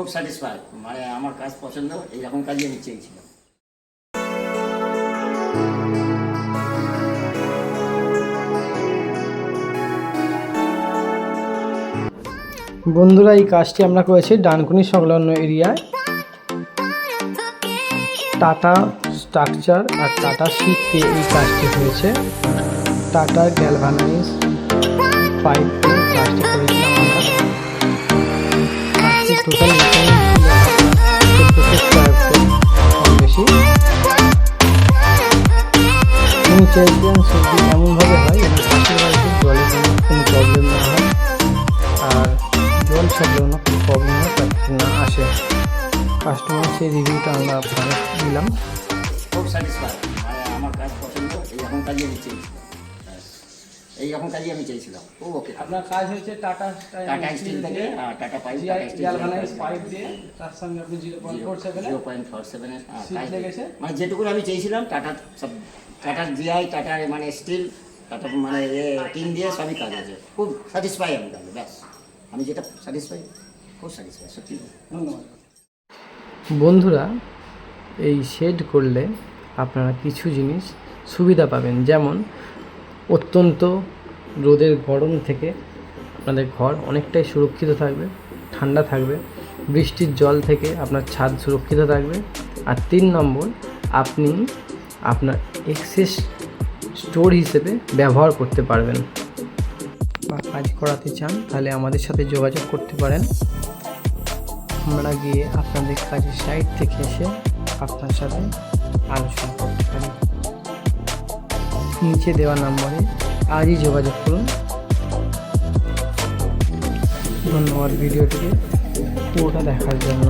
খুব স্যাটিসফাই মানে আমার কাজ পছন্দ, এইরকম কাজই আমি চেয়েছিলাম। বন্ধুরা, এই কাজটি আমরা করেছি ডানকুনি সংলগ্ন এরিয়ায়। টাটা স্ট্রাকচার আর টাটা দিয়ে এই কাজটি হয়েছে। টাটা গ্যালভানাইজ পাইপ কাজটি করেছিলাম আমরা। টোটাল বেশি সেটি এমনভাবে হয় যেন পাশের বাড়িতে জলের জন্য কোনো প্রবলেম না হয়। আর জল ছাড়লেও না কোনো প্রবলেম না তার না আসে। কাস্টমার সেই রিভিউটা আমরা আপনাদের দিলাম। খুব স্যাটিসফাই মানে আমার কাজ পছন্দ কাজই আমি চেয়েছিলাম ব্যাস। এইরকম কাজই আমি চেয়েছিলাম। খুব ওকে আপনার কাজ হয়েছে টাটা টাটা স্টিল থেকে আর Tata pipe Tata steel pipe দিয়ে তার সঙ্গে আপনি জিরো পয়েন্ট ফোর সেভেনে জিরো পয়েন্ট ফোর সেভেনের লেগেছে? মানে যেটুকু আমি চেয়েছিলাম টাটা সব টাটার জিআই টাটার মানে স্টিল টাটা মানে এ টিন দিয়ে সবই কাজ আছে খুব স্যাটিসফাই আমি কাজে ব্যাস। আমি যেটা স্যাটিসফাই খুব স্যাটিসফাই সত্যি। ধন্যবাদ। বন্ধুরা এই শেড করলে আপনারা কিছু জিনিস সুবিধা পাবেন। যেমন অত্যন্ত রোদের গরম থেকে আপনাদের ঘর অনেকটাই সুরক্ষিত থাকবে, ঠান্ডা থাকবে, বৃষ্টির জল থেকে আপনার ছাদ সুরক্ষিত থাকবে। আর তিন নম্বর, আপনি আপনার এক্সেস স্টোর হিসেবে ব্যবহার করতে পারবেন। বা কাজ করাতে চান, তাহলে আমাদের সাথে যোগাযোগ করতে পারেন। আমরা গিয়ে আপনাদের কাজের সাইট থেকে এসে আপনার সাথে আলোচনা করতে পারি। নিচে দেওয়া নম্বরে আজই যোগাযোগ করুন। ধন্যবাদ ভিডিওটিকে। পুরোটা দেখার জন্য।